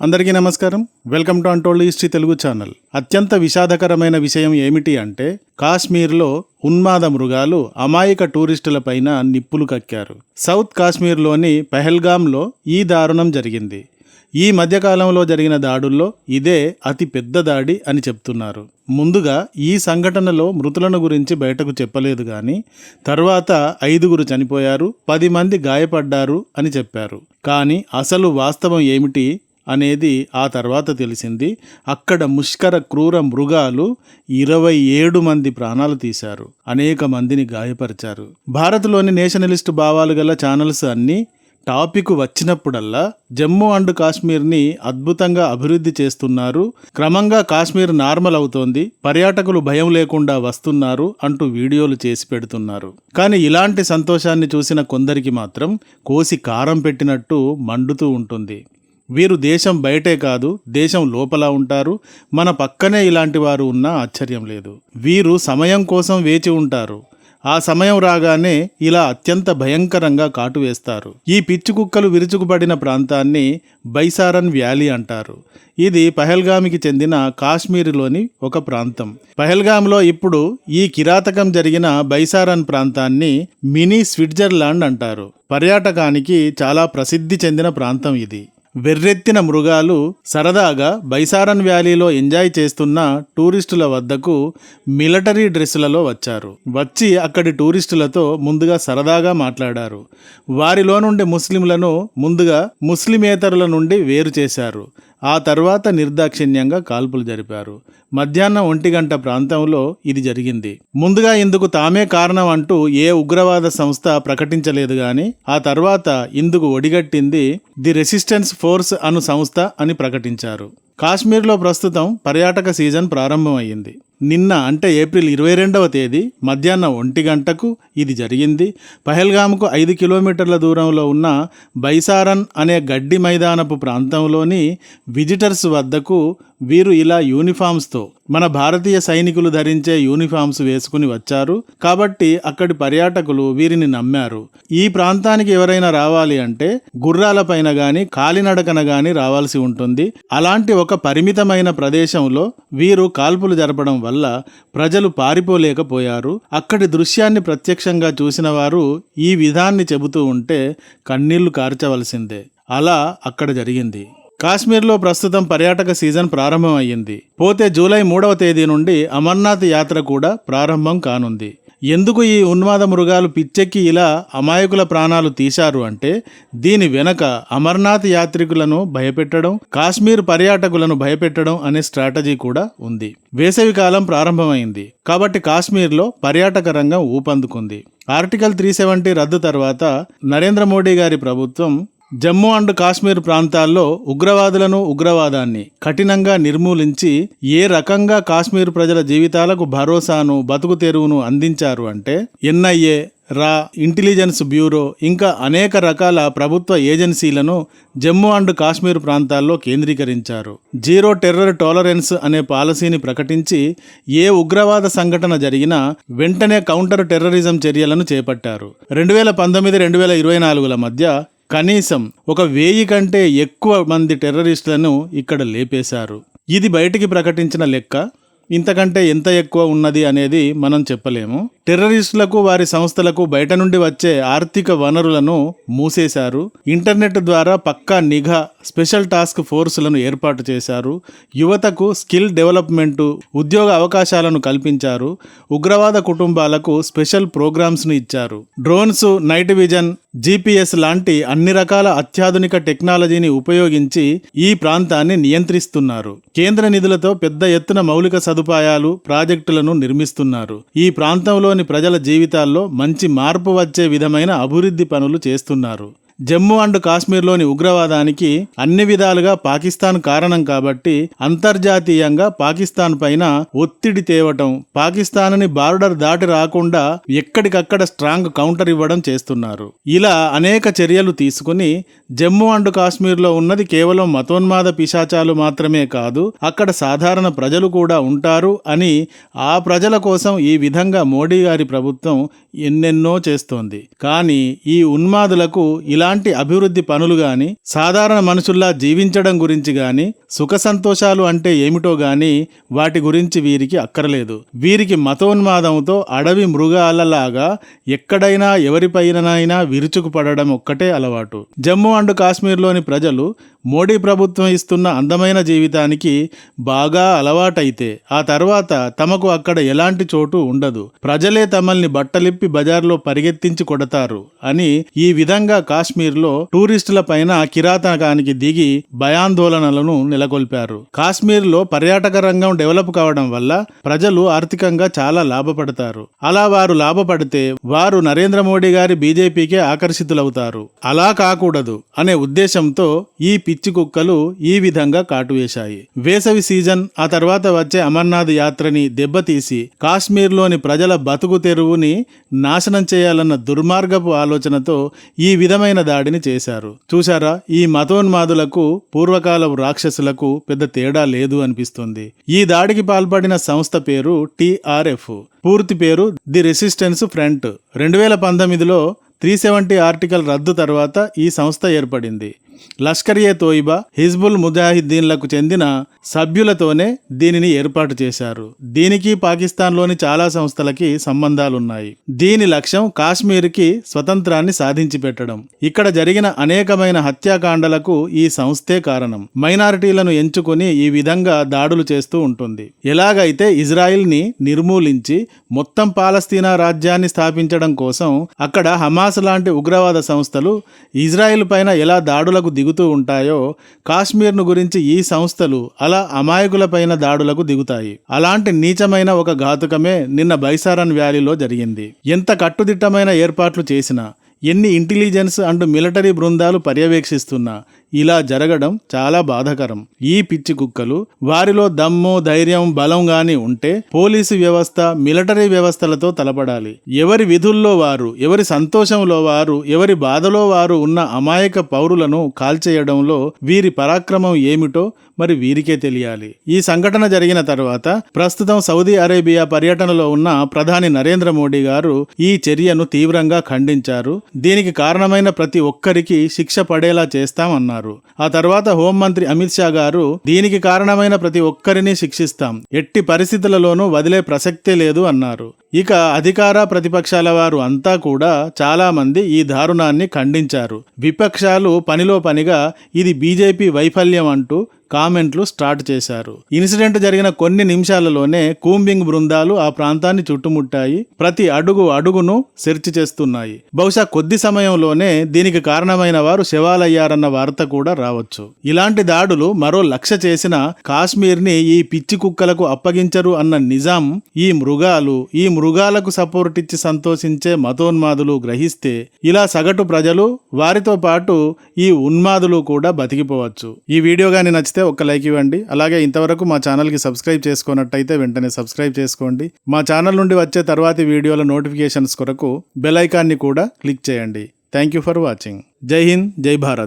అందరికీ నమస్కారం. Welcome to untold history Telugu channel. అత్యంత విషాదకరమైన విషయం ఏమిటి అంటే కాశ్మీర్లో ఉన్మాద మృగాలు అమాయక టూరిస్టులపైన నిప్పులు కక్కారు. సౌత్ కాశ్మీర్లోని పెహల్గాంలో ఈ దారుణం జరిగింది. ఈ మధ్యకాలంలో జరిగిన దాడుల్లో ఇదే అతి పెద్ద దాడి అని చెప్తున్నారు. ముందుగా ఈ సంఘటనలో మృతులను గురించి బయటకు చెప్పలేదు కానీ తర్వాత ఐదుగురు చనిపోయారు పది మంది గాయపడ్డారు అని చెప్పారు. కానీ అసలు వాస్తవం ఏమిటి? అనేది ఆ తర్వాత తెలిసింది. అక్కడ ముష్కర క్రూర మృగాలు ఇరవై ఏడు మంది ప్రాణాలు తీశారు. అనేక మందిని గాయపరిచారు. భారత్లోని నేషనలిస్ట్ భావాలు గల ఛానల్స్ అన్నీ టాపిక్ వచ్చినప్పుడల్లా జమ్మూ అండ్ కాశ్మీర్ని అద్భుతంగా అభివృద్ధి చేస్తున్నారు. క్రమంగా కాశ్మీర్ నార్మల్ అవుతోంది. పర్యాటకులు భయం లేకుండా వస్తున్నారు అంటూ వీడియోలు చేసి పెడుతున్నారు. కానీ ఇలాంటి సంతోషాన్ని చూసిన కొందరికి మాత్రం కోసి కారం పెట్టినట్టు మండుతూ ఉంటుంది. వీరు దేశం బయటే కాదు దేశం లోపల ఉంటారు. మన పక్కనే ఇలాంటి వారు ఉన్నా ఆశ్చర్యం లేదు. వీరు సమయం కోసం వేచి ఉంటారు. ఆ సమయం రాగానే ఇలా అత్యంత భయంకరంగా కాటు వేస్తారు. ఈ పిచ్చి కుక్కలు విరుచుకుపడిన ప్రాంతాన్ని బైసారన్ వ్యాలీ అంటారు. ఇది పహల్గామికి చెందిన కాశ్మీరులోని ఒక ప్రాంతం. పహల్గామ్లో ఇప్పుడు ఈ కిరాతకం జరిగిన బైసారన్ ప్రాంతాన్ని మినీ స్విట్జర్లాండ్ అంటారు. పర్యాటకానికి చాలా ప్రసిద్ధి చెందిన ప్రాంతం ఇది. వెర్రెత్తిన మృగాలు సరదాగా బైసారన్ వ్యాలీలో ఎంజాయ్ చేస్తున్న టూరిస్టుల వద్దకు మిలిటరీ డ్రెస్సులలో వచ్చారు. వచ్చి అక్కడి టూరిస్టులతో ముందుగా సరదాగా మాట్లాడారు. వారిలో నుండి ముస్లింలను ముందుగా ముస్లిమేతరుల నుండి వేరు చేశారు. ఆ తర్వాత నిర్దాక్షిణ్యంగా కాల్పులు జరిపారు. మధ్యాహ్నం ఒంటి గంట ప్రాంతంలో ఇది జరిగింది. ముందుగా ఇందుకు తామే కారణం అంటూ ఏ ఉగ్రవాద సంస్థ ప్రకటించలేదు గాని ఆ తర్వాత ఇందుకు ఒడిగట్టింది ది రెసిస్టెన్స్ ఫోర్స్ అను సంస్థ అని ప్రకటించారు. కాశ్మీర్లో ప్రస్తుతం పర్యాటక సీజన్ ప్రారంభమైంది నిన్న అంటే ఏప్రిల్ ఇరవై రెండవ తేదీ మధ్యాహ్నం ఒంటి గంటకు ఇది జరిగింది. పహల్గామ్కు ఐదు కిలోమీటర్ల దూరంలో ఉన్న బైసారన్ అనే గడ్డి మైదానపు ప్రాంతంలోని విజిటర్స్ వద్దకు వీరు ఇలా యూనిఫామ్స్తో మన భారతీయ సైనికులు ధరించే యూనిఫామ్స్ వేసుకుని వచ్చారు. కాబట్టి అక్కడి పర్యాటకులు వీరిని నమ్మారు. ఈ ప్రాంతానికి ఎవరైనా రావాలి అంటే గుర్రాలపైన గాని కాలినడకన గాని రావాల్సి ఉంటుంది. అలాంటి ఒక పరిమితమైన ప్రదేశంలో వీరు కాల్పులు జరపడం వల్ల ప్రజలు పారిపోలేకపోయారు. అక్కడి దృశ్యాన్ని ప్రత్యక్షంగా చూసిన వారు ఈ విధాన్ని చెబుతూ ఉంటే కన్నీళ్ళు కార్చవలసిందే. అలా అక్కడ జరిగింది. కాశ్మీర్లో ప్రస్తుతం పర్యాటక సీజన్ ప్రారంభం అయ్యింది పోతే జూలై మూడవ తేదీ నుండి అమర్నాథ్ యాత్ర కూడా ప్రారంభం కానుంది. ఎందుకు ఈ ఉన్మాద మృగాలు పిచ్చెక్కి ఇలా అమాయకుల ప్రాణాలు తీశారు అంటే దీని వెనక అమర్నాథ్ యాత్రికులను భయపెట్టడం కాశ్మీర్ పర్యాటకులను భయపెట్టడం అనే స్ట్రాటజీ కూడా ఉంది. వేసవి కాలం ప్రారంభమైంది. కాబట్టి కాశ్మీర్లో పర్యాటక రంగం ఊపందుకుంది. ఆర్టికల్ త్రీ సెవెంటీ రద్దు తర్వాత నరేంద్ర మోడీ గారి ప్రభుత్వం జమ్మూ అండ్ కాశ్మీర్ ప్రాంతాల్లో ఉగ్రవాదులను ఉగ్రవాదాన్ని కఠినంగా నిర్మూలించి ఏ రకంగా కాశ్మీర్ ప్రజల జీవితాలకు భరోసాను బతుకు తెరువును అందించారు అంటే ఎన్ఐఏ రా ఇంటెలిజెన్స్ బ్యూరో ఇంకా అనేక రకాల ప్రభుత్వ ఏజెన్సీలను జమ్మూ అండ్ కాశ్మీర్ ప్రాంతాల్లో కేంద్రీకరించారు. జీరో టెర్రర్ టాలరెన్స్ అనే పాలసీని ప్రకటించి ఏ ఉగ్రవాద సంఘటన జరిగినా వెంటనే కౌంటర్ టెర్రరిజం చర్యలను చేపట్టారు. రెండు వేల పంతొమ్మిది రెండు వేల ఇరవై నాలుగుల మధ్య కనీసం ఒక వెయ్యి కంటే ఎక్కువ మంది టెర్రరిస్టులను ఇక్కడ లేపేశారు. ఇది బయటికి ప్రకటించిన లెక్క. ఇంతకంటే ఎంత ఎక్కువ ఉన్నది అనేది మనం చెప్పలేము. టెర్రరిస్టులకు వారి సంస్థలకు బయట నుండి వచ్చే ఆర్థిక వనరులను మూసేశారు. ఇంటర్నెట్ ద్వారా పక్కా నిఘా స్పెషల్ టాస్క్ ఫోర్సులను ఏర్పాటు చేశారు. యువతకు స్కిల్ డెవలప్మెంట్ ఉద్యోగ అవకాశాలను కల్పించారు. ఉగ్రవాద కుటుంబాలకు స్పెషల్ ప్రోగ్రామ్స్ను ఇచ్చారు. డ్రోన్స్ నైట్ విజన్ జీపీఎస్ లాంటి అన్ని రకాల అత్యాధునిక టెక్నాలజీని ఉపయోగించి ఈ ప్రాంతాన్ని నియంత్రిస్తున్నారు. కేంద్ర నిధులతో పెద్ద ఎత్తున మౌలిక సదుపాయాలు ప్రాజెక్టులను నిర్మిస్తున్నారు. ఈ ప్రాంతంలోని ప్రజల జీవితాల్లో మంచి మార్పు వచ్చే విధమైన అభివృద్ధి పనులు చేస్తున్నారు. జమ్మూ అండ్ కాశ్మీర్లోని ఉగ్రవాదానికి అన్ని విధాలుగా పాకిస్తాన్ కారణం కాబట్టి అంతర్జాతీయంగా పాకిస్తాన్ పైన ఒత్తిడి తేవటం పాకిస్తాన్ని బార్డర్ దాటి రాకుండా ఎక్కడికక్కడ స్ట్రాంగ్ కౌంటర్ ఇవ్వడం చేస్తున్నారు. ఇలా అనేక చర్యలు తీసుకుని జమ్మూ అండ్ కాశ్మీర్లో ఉన్నది కేవలం మతోన్మాద పిశాచాలు మాత్రమే కాదు అక్కడ సాధారణ ప్రజలు కూడా ఉంటారు అని ఆ ప్రజల కోసం ఈ విధంగా మోడీ గారి ప్రభుత్వం ఎన్నెన్నో చేస్తోంది. కానీ ఈ ఉన్మాదులకు ఇలా ఇలాంటి అభివృద్ధి పనులు గాని సాధారణ మనుషుల్లా జీవించడం గురించి గాని సుఖ సంతోషాలు అంటే ఏమిటో గాని వాటి గురించి వీరికి అక్కరలేదు. వీరికి మతోన్మాదంతో అడవి మృగాలలాగా ఎక్కడైనా ఎవరిపైనైనా విరుచుకుపడడం ఒక్కటే అలవాటు. జమ్మూ అండ్ కాశ్మీర్లోని ప్రజలు మోడీ ప్రభుత్వం ఇస్తున్న అందమైన జీవితానికి బాగా అలవాటైతే ఆ తర్వాత తమకు అక్కడ ఎలాంటి చోటు ఉండదు. ప్రజలే తమల్ని బట్టలిప్పి బజార్లో పరిగెత్తించి కొడతారు అని ఈ విధంగా కాశ్మీర్లో టూరిస్టుల పైన కిరాతకానికి దిగి భయాందోళనలను నెలకొల్పారు. కాశ్మీర్లో పర్యాటక రంగం డెవలప్ కావడం వల్ల ప్రజలు ఆర్థికంగా చాలా లాభపడతారు. అలా వారు లాభపడితే వారు నరేంద్ర మోడీ గారి బీజేపీకే ఆకర్షితులవుతారు. అలా కాకూడదు అనే ఉద్దేశంతో ఈ పిచ్చి కుక్కలు ఈ విధంగా కాటువేశాయి వేసవి సీజన్ ఆ తర్వాత వచ్చే అమర్నాథ్ యాత్రని దెబ్బతీసి కాశ్మీర్లోని ప్రజల బతుకు తెరువుని నాశనం చేయాలన్న దుర్మార్గపు ఆలోచనతో ఈ విధమైన దాడిని చేశారు. చూశారా? ఈ మతోన్మాదులకు పూర్వకాలపు రాక్షసులకు పెద్ద తేడా లేదు అనిపిస్తుంది. ఈ దాడికి పాల్పడిన సంస్థ పేరు టిఆర్ఎఫ్ పూర్తి పేరు ది రెసిస్టెన్స్ ఫ్రంట్. రెండు వేల పంతొమ్మిదిలో త్రీ సెవెంటీ ఆర్టికల్ రద్దు తర్వాత ఈ సంస్థ ఏర్పడింది. లష్కర్ ఏ తోయిబా హిజ్బుల్ ముజాహిద్దీన్లకు చెందిన సభ్యులతోనే దీనిని ఏర్పాటు చేశారు. దీనికి పాకిస్తాన్లోని చాలా సంస్థలకి సంబంధాలున్నాయి. దీని లక్ష్యం కాశ్మీర్కి స్వతంత్రాన్ని సాధించి పెట్టడం. ఇక్కడ జరిగిన అనేకమైన హత్యాకాండలకు ఈ సంస్థే కారణం. మైనారిటీలను ఎంచుకుని ఈ విధంగా దాడులు చేస్తూ ఉంటుంది. ఎలాగైతే ఇజ్రాయిల్ని నిర్మూలించి మొత్తం పాలస్తీనా రాజ్యాన్ని స్థాపించడం కోసం అక్కడ హమాస్ లాంటి ఉగ్రవాద సంస్థలు ఇజ్రాయిల్ పైన ఎలా దాడులకు దిగుతూ ఉంటాయో కాశ్మీర్ను గురించి ఈ సంస్థలు అలా అమాయకులపైన దాడులకు దిగుతాయి. అలాంటి నీచమైన ఒక ఘాతుకమే నిన్న బైసారన్ వ్యాలీలో జరిగింది. ఎంత కట్టుదిట్టమైన ఏర్పాట్లు చేసినా ఎన్ని ఇంటెలిజెన్స్ అండ్ మిలిటరీ బృందాలు పర్యవేక్షిస్తున్నా ఇలా జరగడం చాలా బాధకరం. ఈ పిచ్చి కుక్కలు వారిలో దమ్ము ధైర్యం బలం గాని ఉంటే పోలీసు వ్యవస్థ మిలిటరీ వ్యవస్థలతో తలపడాలి. ఎవరి విధుల్లో వారు ఎవరి సంతోషంలో వారు ఎవరి బాధలో వారు ఉన్న అమాయక పౌరులను కాల్చేయడంలో వీరి పరాక్రమం ఏమిటో మరి వీరికే తెలియాలి. ఈ సంఘటన జరిగిన తర్వాత ప్రస్తుతం సౌదీ అరేబియా పర్యటనలో ఉన్న ప్రధాని నరేంద్ర మోడీ గారు ఈ చర్యను తీవ్రంగా ఖండించారు. దీనికి కారణమైన ప్రతి ఒక్కరికి శిక్ష పడేలా చేస్తామన్నారు. ఆ తర్వాత హోంమంత్రి అమిత్ షా గారు దీనికి కారణమైన ప్రతి ఒక్కరిని శిక్షిస్తాం. ఎట్టి పరిస్థితులలోనూ వదిలే ప్రసక్తే లేదు అన్నారు. ఇక అధికార ప్రతిపక్షాల వారు అంతా కూడా చాలా మంది ఈ దారుణాన్ని ఖండించారు. విపక్షాలు పనిలో పనిగా ఇది బీజేపీ వైఫల్యం అంటూ కామెంట్లు స్టార్ట్ చేశారు. ఇన్సిడెంట్ జరిగిన కొన్ని నిమిషాలలోనే కూంబింగ్ బృందాలు ఆ ప్రాంతాన్ని చుట్టుముట్టాయి ప్రతి అడుగు అడుగును సెర్చ్ చేస్తున్నాయి. బహుశా కొద్ది సమయంలోనే దీనికి కారణమైన వారు శవాలయ్యారన్న వార్త కూడా రావచ్చు. ఇలాంటి దాడులు మరో లక్ష్య చేసిన కాశ్మీర్ని ఈ పిచ్చి కుక్కలకు అప్పగించరు అన్న నిజాం ఈ మృగాలు ఈ మృగాలకు సపోర్ట్ ఇచ్చి సంతోషించే మతోన్మాదులు గ్రహిస్తే ఇలా సగటు ప్రజలు వారితో పాటు ఈ ఉన్మాదులు కూడా బతికిపోవచ్చు. ఈ వీడియో గాని నచ్చితే ఒక లైక్ ఇవ్వండి. అలాగే ఇంతవరకు మా ఛానల్కి సబ్స్క్రైబ్ చేసుకున్నట్టయితే వెంటనే సబ్స్క్రైబ్ చేసుకోండి. మా ఛానల్ నుండి వచ్చే తర్వాతి వీడియోల నోటిఫికేషన్స్ కొరకు బెల్ ఐకాన్ని కూడా క్లిక్ చేయండి. Thank you for watching. Jai Hind జై భారత్.